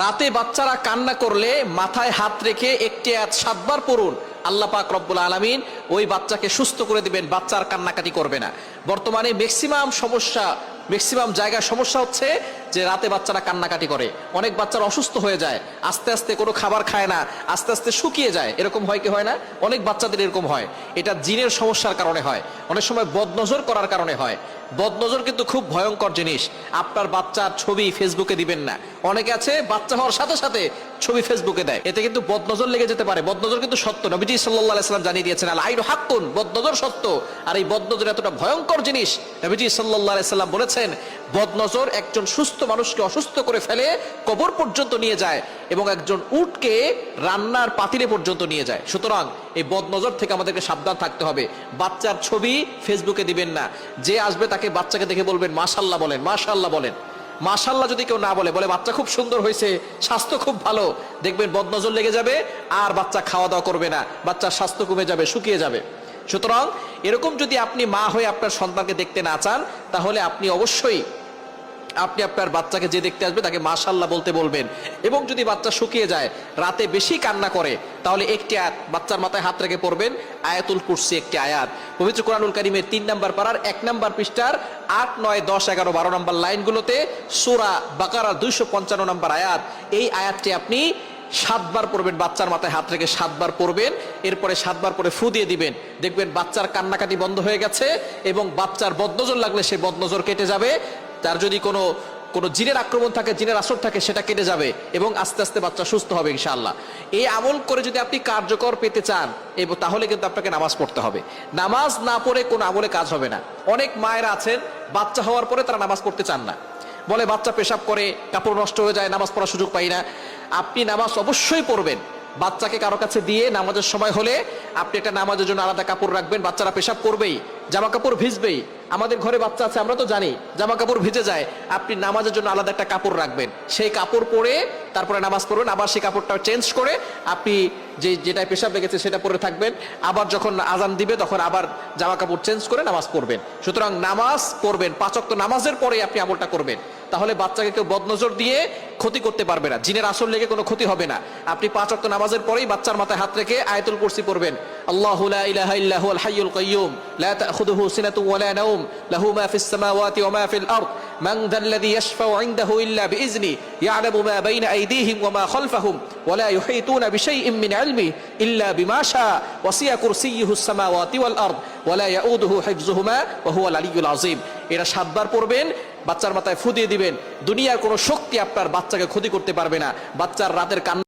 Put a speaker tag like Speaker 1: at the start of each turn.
Speaker 1: রাতে বাচ্চারা কান্না করলে মাথায় হাত রেখে একটি আয়াত সাতবার পড়ুন। আল্লাহ পাক রব্বুল আলমিন ওই বাচ্চাকে সুস্থ করে দিবেন বাচ্চার কান্নাকাটি করবে না। বর্তমানে ম্যাক্সিমাম সমস্যা ম্যাক্সিমাম জায়গায় সমস্যা হচ্ছে যে রাতে বাচ্চারা কান্নাকাটি করে। অনেক বাচ্চারা অসুস্থ হয়ে যায়, আস্তে আস্তে কোনো খাবার খায় না, আস্তে আস্তে শুকিয়ে যায়। এরকম হয় কি হয় না? অনেক বাচ্চাদের এরকম হয়। এটা জিনের সমস্যার কারণে হয়। অনেক সময় বদনজর করার কারণে হয়। বদনজর কিন্তু খুব ভয়ঙ্কর জিনিস। আপনার বাচ্চার ছবি ফেসবুকে দিবেন না। অনেকে আছে, বাচ্চা হওয়ার সাথে সাথে ছবি ফেসবুকে দেয়। এতে কিন্তু বদনজর লেগে যেতে পারে। বদনজর কিন্তু সত্য। নবীজি সাল্লাহ সাল্লাম জানিয়ে দিয়েছেন, আল আইন হাক্কুন বদনজর সত্য। আর এই বদনজর এতটা ভয়ঙ্কর জিনিস। নবীজি সাল্লাহ সাল্লাম বলেছেন, বদনজর একজন সুস্থ মানুষকে অসুস্থ করে ফেলে কবর পর্যন্ত নিয়ে যায় এবং একজন উটকে রান্নার পাতিলে পর্যন্ত নিয়ে যায়। সুতরাং এই বদনজর থেকে আমাদেরকে সাবধান থাকতে হবে। বাচ্চার ছবি ফেসবুকে দিবেন না। যে আসবে তাকে বাচ্চাকে দেখে বলবেন মাশাল্লাহ বলেন মাশাল্লাহ বলেন। মাশাল্লাহ যদি কেউ না বলে বলে, বাচ্চা খুব সুন্দর হয়েছে, স্বাস্থ্য খুব ভালো। দেখবেন বদনজর লেগে যাবে, আর বাচ্চা খাওয়া দাওয়া করবে না। বাচ্চার স্বাস্থ্য কমে যাবে, শুকিয়ে যাবে। সুতরাং এরকম যদি আপনি মা হয়ে আপনার সন্তানকে দেখতে না চান, তাহলে আপনি অবশ্যই আপনি আপনার বাচ্চাকে যে দেখতে আসবে তাকে মাশাল্লাহ বলতে বলবেন। এবং যদি বাচ্চা শুকিয়ে যায়, রাতে বেশি কান্না করে, তাহলে একটি আয়াত বাচ্চার মাথায় হাত রেখে পড়বেন। আয়াতুল কুরসি একটি আয়াত। পবিত্র কোরআনুল কারিমের তিন নাম্বার পাড়ার এক নম্বর পৃষ্ঠার আট, নয়, দশ, এগারো, বারো নাম্বার লাইনগুলোতে সোরা বাকারা দুইশো পঞ্চান্ন নম্বর আয়াত। এই আয়াতটি আপনি সাতবার পড়বেন, বাচ্চার মাথায় হাত রেখে সাতবার পড়বেন। এরপরে সাতবার পরে ফু দিয়ে দিবেন। দেখবেন বাচ্চার কান্নাকাটি বন্ধ হয়ে গেছে এবং বাচ্চার বদনজর লাগলে সে বদনজর কেটে যাবে। তার যদি কোনো কোনো জিনের আক্রমণ থাকে, জিনের আসর থাকে, সেটা কেটে যাবে এবং আস্তে আস্তে বাচ্চা সুস্থ হবে ইনশাআল্লাহ। এই আমল করে যদি আপনি কার্যকর পেতে চান, এবং, তাহলে কিন্তু আপনাকে নামাজ পড়তে হবে। নামাজ না পড়ে কোনো আমলে কাজ হবে না। অনেক মায়েরা আছেন, বাচ্চা হওয়ার পরে তারা নামাজ পড়তে চান না। বলে বাচ্চা পেশাব করে, কাপড় নষ্ট হয়ে যায়, নামাজ পড়ার সুযোগ পাই না। আপনি নামাজ অবশ্যই পড়বেন। বাচ্চাকে কারও কাছে দিয়ে নামাজের সময় হলে আপনি একটা নামাজের জন্য আলাদা কাপড় রাখবেন, বাচ্চারা পেশাব করবেই জামা কাপড় ভিজবেই। আমাদের ঘরে বাচ্চা আছে, আমরা তো জানি জামা কাপড় ভিজে যায়, আপনি নামাজের জন্য আলাদা একটা কাপড় রাখবেন। সেই কাপড় পরে তারপরে নামাজ পড়বেন আবার সেই কাপড়টা চেঞ্জ করে আপনি যে যেটায় পেশাব লেগেছে সেটা পরে থাকবেন, আবার যখন আজান দিবে তখন আবার জামা কাপড় চেঞ্জ করে নামাজ পড়বেন। সুতরাং নামাজ পড়বেন পাঁচক্ত নামাজের পরে আপনি আমলটা করবেন। তাহলে বাচ্চাকে কেউ বদনজর দিয়ে ক্ষতি করতে পারবে না। জিনের আসর লেগে কোনো ক্ষতি হবে না। আপনি পাঁচ অক্ট নামাজের পরেই বাচ্চার মাথায় হাত রেখে আয়তুল কুরসি পড়বেন। আল্লাহ ইল্লা ওয়া ওয়াল এরা সাতবার পড়বেন। বাচ্চার মাথায় ফুদিয়ে দিবেন। দুনিয়ার কোনো শক্তি আপনার বাচ্চাকে ক্ষতি করতে পারবে না। বাচ্চার রাতের কান্না